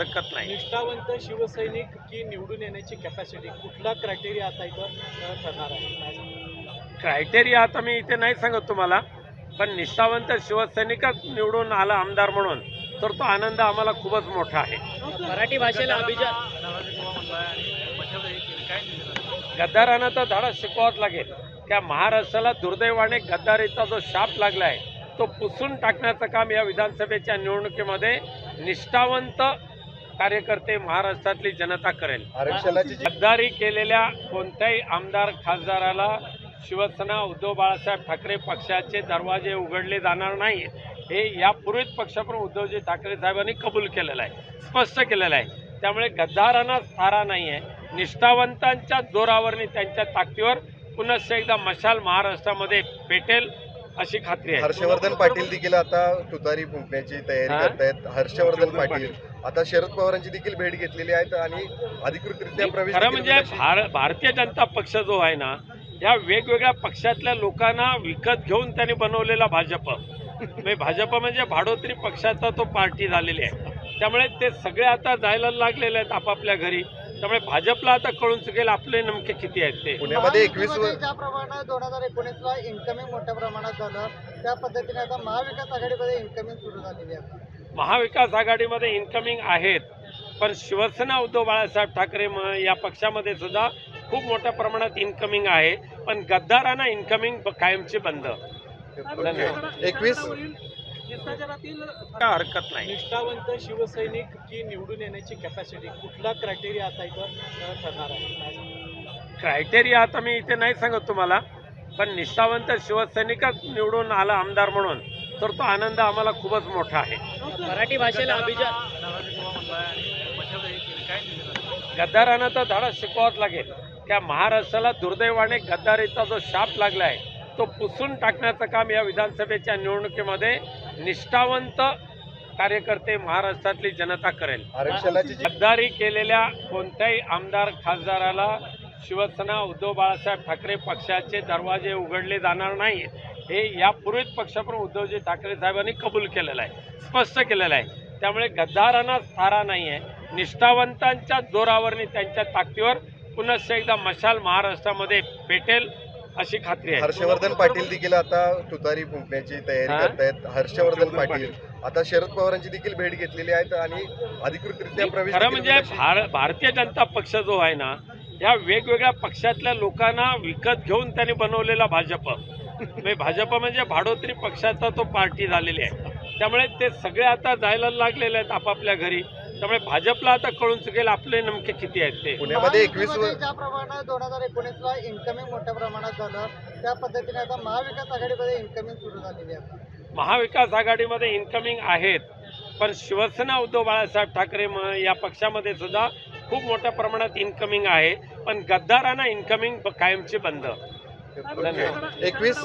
हरकत नाही. निष्ठावंत शिवसैनिक की निवडून येण्याची कॅपॅसिटी कुठला क्रायटेरिया आता इथं ठरणार आहे? क्रायटेरिया आता मी इथे नाही सांगत तुम्हाला पण निष्ठावंत शिवसैनिकच निवडून आला आमदार म्हणून तर तो आनंद आम्हाला खूपच मोठा आहे. मराठी भाषेला अभिजात गद्दारांना तर धडा शिकवावाच लागेल. त्या महाराष्ट्राला दुर्दैवाने गद्दारीचा जो शाप लागला आहे तो पुसून टाकण्याचं काम या विधानसभेच्या निवडणुकीमध्ये निष्ठावंत कार्यकर्ते महाराष्ट्रातली जनता करेल. आरक्षणाची केलेल्या कोणत्याही आमदार खासदाराला शिवसेना उद्धव बाळासाहेब ठाकरे पक्षाचे दरवाजे उघडले जाणार नाही हे यापूर्वीच पक्षप्रमुख उद्धवजी ठाकरे साहेबांनी कबूल केलेलं आहे स्पष्ट केलेलं आहे. त्यामुळे गद्दारांना थारा नाही आहे निष्ठावंतांच्या जोरावरनी त्यांच्या ताकदीवर पुन्हा एकदा मशाल महाराष्ट्रामध्ये पेटेल अशी खात्री आहे. हर्षवर्धन पाटील देखील आता तुतारी फुंकण्याची तयारी हा? करतायत. हर्षवर्धन पाटील. आता शरद पवारांची देखील भेट घेतलेली आहे आणि अधिकृतरित्या प्रवेश खरं देखील म्हणजे होण्याची- भार भारतीय जनता पक्ष जो आहे ना या वेगवेगळ्या पक्षातल्या लोकांना विकत घेऊन त्यांनी बनवलेला भाजप. म्हणजे भाजप म्हणजे भाडोत्री पक्षाचा तो पार्टी झालेली आहे. त्यामुळे ते सगळे आता जायला लागलेले आहेत आपापल्या घरी. त्यामुळे भाजपला आता कळून चुकेल आपले नेमके किती आहेत ते. पुण्यामध्ये एकवीस वर ज्या प्रमाणात दोन हजार एकोणीसला इन्कमिंग मोठ्या प्रमाणात झालं त्या पद्धतीने आता महाविकास आघाडीमध्ये इन्कमिंग सुरू झालेली आहे. महाविकास आघाडीमध्ये इन्कमिंग आहेत पण शिवसेना उद्धव बाळासाहेब ठाकरे या पक्षामध्ये सुद्धा खूप मोठ्या प्रमाणात इन्कमिंग आहे पण गद्दारांना इन्कमिंग कायमची बंद. एकवीस. काय हरकत नाही. निष्ठावंत शिवसैनिक की निवडून येण्याची कॅपॅसिटी कुठला क्रायटेरिया आता इथं ठरणार आहे? क्रायटेरिया आता मी इथे नाही सांगत तुम्हाला पण निष्ठावंत शिवसैनिकच निवडून आला आमदार म्हणून तर तो आनंद आम्हाला खूपच मोठा आहे. मराठी भाषेला अभिजात गद्दारांना तर धडा शिकवावाच लागेल. त्या महाराष्ट्राला दुर्दैवाने गद्दारीचा जो शाप लागला आहे तो पुसून टाकण्याचं काम या विधानसभेच्या निवडणुकीमध्ये निष्ठावंत कार्यकर्ते महाराष्ट्रातली जनता करेल. गद्दारी केलेल्या कोणत्याही आमदार खासदाराला शिवसेना उद्धव बाळासाहेब ठाकरे पक्षाचे दरवाजे उघडले जाणार नाही हे यापूर्वीच पक्षप्रमुख उद्धवजी ठाकरे साहेबांनी कबूल केलेलं आहे स्पष्ट केलेलं आहे. त्यामुळे गद्दारांना थारा नाही आहे निष्ठावंतांच्या जोरावरनी त्यांच्या ताकदीवर पुन्हा एकदा मशाल महाराष्ट्रामध्ये पेटेल अशी खात्री आहे. हर्षवर्धन पाटील देखील आता तुतारी फुंकण्याची तयारी हा? करतायत. हर्षवर्धन पाटील. आता शरद पवारांची देखील भेट घेतलेली आहे आणि अधिकृतरित्या प्रवेश खरं देखील म्हणजे भार भारतीय जनता पक्ष जो आहे ना या वेगवेगळ्या पक्षातल्या लोकांना विकत घेऊन त्यांनी बनवलेला भाजप. म्हणजे भाजप म्हणजे भाडोत्री पक्षाचा तो पार्टी झालेली आहे. त्यामुळे ते सगळे आता जायला लागलेले आहेत आपापल्या घरी. त्यामुळे भाजपला आता कळून चुकेल आपले नेमके किती आहेत ते. पुण्यामध्ये एकवीस ज्या प्रमाणात दोन हजार एकोणीसला इन्कमिंग मोठ्या प्रमाणात झालं त्या पद्धतीने आता महाविकास आघाडीमध्ये इन्कमिंग सुरू झालेली आहे. महाविकास आघाडीमध्ये इन्कमिंग आहेत पण शिवसेना उद्धव बाळासाहेब ठाकरे म- या पक्षामध्ये सुद्धा खूप मोठ्या प्रमाणात इन्कमिंग आहे पण गद्दारांना इन्कमिंग कायमची बंद. एकवीस.